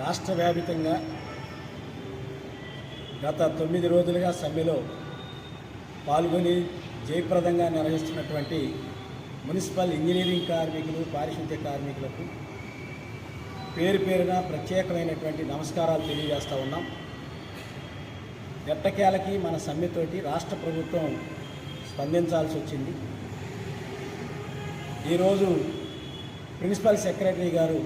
రాష్ట్ర వ్యాపితంగా గత తొమ్మిది రోజులుగా సమ్మెలో పాల్గొని జయప్రదంగా నిర్వహిస్తున్నటువంటి మున్సిపల్ ఇంజనీరింగ్ కార్మికులు పారిశుద్ధ్య కార్మికులకు పేరు పేరున ప్రత్యేకమైనటువంటి నమస్కారాలు తెలియజేస్తూ ఉన్నాం. ఎట్టకేలకి మన సమ్మెతోటి రాష్ట్ర ప్రభుత్వం స్పందించాల్సి వచ్చింది. ఈరోజు ప్రిన్సిపల్ సెక్రటరీ గారు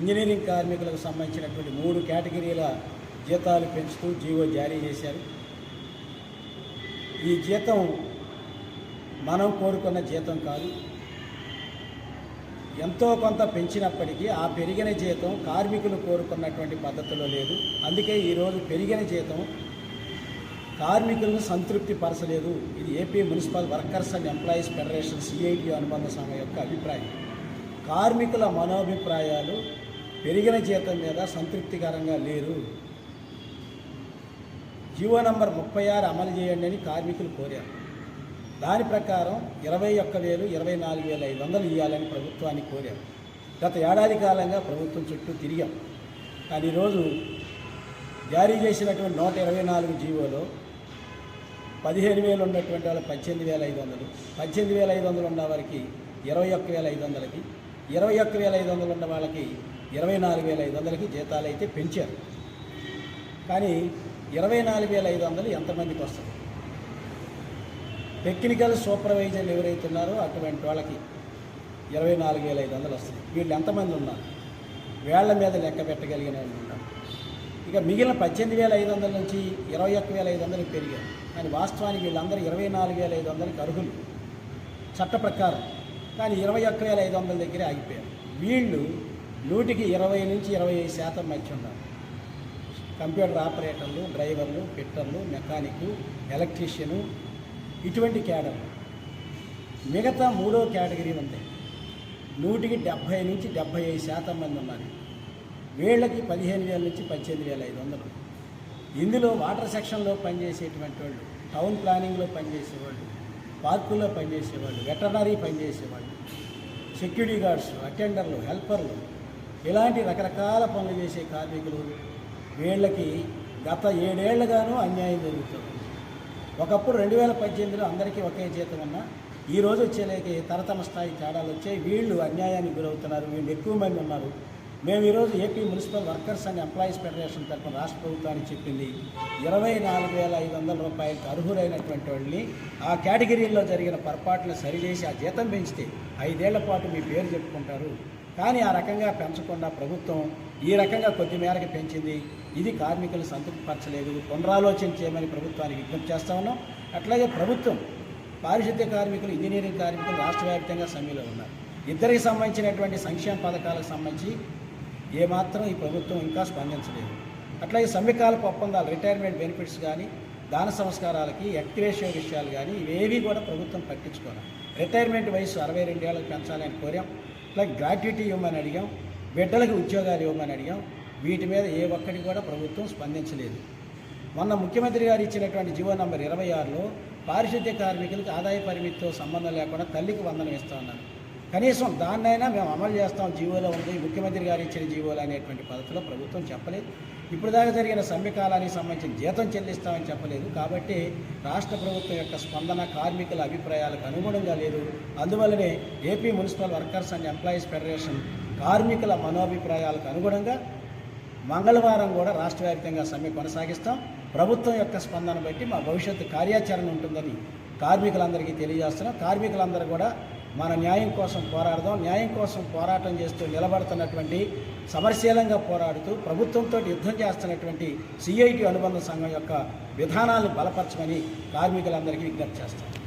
ఇంజనీరింగ్ కార్మికులకు సంబంధించినటువంటి మూడు కేటగిరీల జీతాలు పెంచుతూ జీవో జారీ చేశారు. ఈ జీతం మనం కోరుకున్న జీతం కాదు. ఎంతో కొంత పెంచినప్పటికీ ఆ పెరిగిన జీతం కార్మికులు కోరుకున్నటువంటి పద్ధతిలో లేదు. అందుకే ఈరోజు పెరిగిన జీతం కార్మికులను సంతృప్తి పరచలేదు. ఇది AP municipal workers and employees federation CIT అనుబంధ సంఘం యొక్క అభిప్రాయం. కార్మికుల మనోభిప్రాయాలు పెరిగిన జీతం మీద సంతృప్తికరంగా లేరు. జీవో నంబర్ ముప్పై ఆరు అమలు చేయండి అని కార్మికులు కోరారు. దాని ప్రకారం ఇరవై ఒక్క వేలు ఇరవై నాలుగు వేల ఐదు వందలు ఇవ్వాలని ప్రభుత్వాన్ని కోరారు. గత ఏడాది కాలంగా ప్రభుత్వం చుట్టూ తిరిగాం. కానీ ఈరోజు జారీ చేసినటువంటి నూట ఇరవై నాలుగు జీవోలో పదిహేను వేలు ఉన్నటువంటి వాళ్ళు పద్దెనిమిది వేల ఐదు వందలు పద్దెనిమిది వేల ఐదు వందలు ఉన్న వారికి ఇరవై ఒక్క వేల ఐదు వందలకి ఇరవై ఒక్క వేల ఐదు వందలు ఉన్న వాళ్ళకి ఇరవై నాలుగు వేల ఐదు వందలకి జీతాలు అయితే పెంచారు. కానీ ఇరవై నాలుగు వేల ఐదు వందలు ఎంతమందికి వస్తుంది? టెక్నికల్ సూపర్వైజర్లు ఎవరైతే ఉన్నారో అటువంటి వాళ్ళకి ఇరవై నాలుగు వేల ఐదు వందలు వస్తుంది. వీళ్ళు ఎంతమంది ఉన్నారు? వేళ్ళ మీద లెక్క పెట్టగలిగిన వాళ్ళు ఉన్నారు. ఇక మిగిలిన పద్దెనిమిది వేల ఐదు వందల నుంచి ఇరవై ఒక్క వేల ఐదు వందలకి పెరిగారు. కానీ వాస్తవానికి వీళ్ళందరూ ఇరవై నాలుగు వేల ఐదు వందలకి అర్హులు. చట్ట ప్రకారం. కానీ ఇరవై ఒక్క వేల ఐదు వందల దగ్గరే ఆగిపోయారు. వీళ్ళు నూటికి ఇరవై నుంచి ఇరవై ఐదు శాతం మధ్య ఉన్నారు కంప్యూటర్ ఆపరేటర్లు డ్రైవర్లు ఫిట్టర్లు మెకానిక్ ఎలక్ట్రీషియను ఇటువంటి క్యాడర్ మిగతా మూడో కేటగిరీ ఉంది నూటికి డెబ్భై నుంచి డెబ్భై ఐదు శాతం మంది ఉన్నారు. వీళ్ళకి పదిహేను వేల నుంచి పద్దెనిమిది వేల ఐదు వందలు. ఇందులో వాటర్ సెక్షన్లో పనిచేసేటువంటి వాళ్ళు టౌన్ ప్లానింగ్లో పనిచేసేవాళ్ళు పార్కుల్లో పనిచేసేవాళ్ళు వెటర్నరీ పనిచేసేవాళ్ళు సెక్యూరిటీ గార్డ్స్ అటెండర్లు హెల్పర్లు ఇలాంటి రకరకాల పనులు చేసే కార్మికులు వీళ్ళకి గత ఏడేళ్ళుగానూ అన్యాయం జరుగుతుంది. ఒకప్పుడు రెండు వేల పద్దెనిమిదిలో అందరికీ ఒకే జీతం ఉన్నా ఈ రోజు వచ్చేలేక తరతమ స్థాయి తేడాలు వచ్చాయి. వీళ్ళు అన్యాయానికి గురవుతున్నారు వీళ్ళు ఎక్కువ మంది ఉన్నారు. మేము ఈరోజు AP municipal workers and employees federation తరఫున రాష్ట్ర ప్రభుత్వానికి చెప్పింది ఇరవై నాలుగు వేల ఐదు వందల రూపాయలకు అర్హులైనటువంటి వాళ్ళని ఆ కేటగిరీల్లో జరిగిన పొరపాట్లను సరిచేసి ఆ జీతం పెంచితే ఐదేళ్ళ పాటు మీ పేరు చెప్పుకుంటారు. కానీ ఆ రకంగా పెంచకుండా ప్రభుత్వం ఈ రకంగా కొద్ది మేరకు పెంచింది. ఇది కార్మికులు సంతృప్తిపరచలేదు. పునరాలోచన చేయమని ప్రభుత్వానికి విజ్ఞప్తి చేస్తా ఉన్నాం. అట్లాగే ప్రభుత్వం పారిశుద్ధ్య కార్మికులు ఇంజనీరింగ్ కార్మికులు రాష్ట్ర వ్యాప్తంగా సమ్మెలో ఉన్నారు. ఇద్దరికి సంబంధించినటువంటి సంక్షేమ పథకాలకు సంబంధించి ఏమాత్రం ఈ ప్రభుత్వం ఇంకా స్పందించలేదు. అట్లాగే సమ్మెకాలపు ఒప్పందాలు రిటైర్మెంట్ బెనిఫిట్స్ కానీ దాన సంస్కారాలకి యాక్టివేషన్ విషయాలు కానీ ఇవేవి కూడా ప్రభుత్వం పట్టించుకోవాలి రిటైర్మెంట్ వయసు అరవై రెండేళ్ళకి పెంచాలని కోరాం. అట్లాగే గ్రాట్యుటీ ఇవ్వమని అడిగాం. బిడ్డలకు ఉద్యోగాలు ఇవ్వమని అడిగాం. వీటి మీద ఏ ఒక్కటి కూడా ప్రభుత్వం స్పందించలేదు. మొన్న ముఖ్యమంత్రి గారు ఇచ్చినటువంటి జీవో నంబర్ ఇరవై ఆరులో పారిశుద్ధ్య కార్మికులకు ఆదాయ పరిమితితో సంబంధం లేకుండా తల్లికి వందనం ఇస్తా ఉన్నారు కనీసం దాన్నైనా మేము అమలు చేస్తాం జీవోలో ఉంది. ముఖ్యమంత్రి గారు ఇచ్చిన జీవోలు అనేటువంటి పద్ధతిలో ప్రభుత్వం చెప్పలేదు. ఇప్పుడు దాకా జరిగిన సమ్మె కాలానికి సంబంధించిన జీతం చెల్లిస్తామని చెప్పలేదు. కాబట్టి రాష్ట్ర ప్రభుత్వం యొక్క స్పందన కార్మికుల అభిప్రాయాలకు అనుగుణంగా లేదు. అందువల్లనే AP municipal workers and employees federation కార్మికుల మనోభిప్రాయాలకు అనుగుణంగా మంగళవారం కూడా రాష్ట్ర వ్యాప్తంగా సమ్మె కొనసాగిస్తాం. ప్రభుత్వం యొక్క స్పందన బట్టి మా భవిష్యత్తు కార్యాచరణ ఉంటుందని కార్మికులందరికీ తెలియజేస్తున్నాం. కార్మికులందరూ కూడా మన న్యాయం కోసం పోరాడదాం న్యాయం కోసం పోరాటం చేస్తూ నిలబడుతున్నటువంటి సమరశీలంగా పోరాడుతూ ప్రభుత్వంతో యుద్ధం చేస్తున్నటువంటి సిఐటి అనుబంధ సంఘం యొక్క విధానాలను బలపరచమని కార్మికులందరికీ విజ్ఞప్తి చేస్తాం.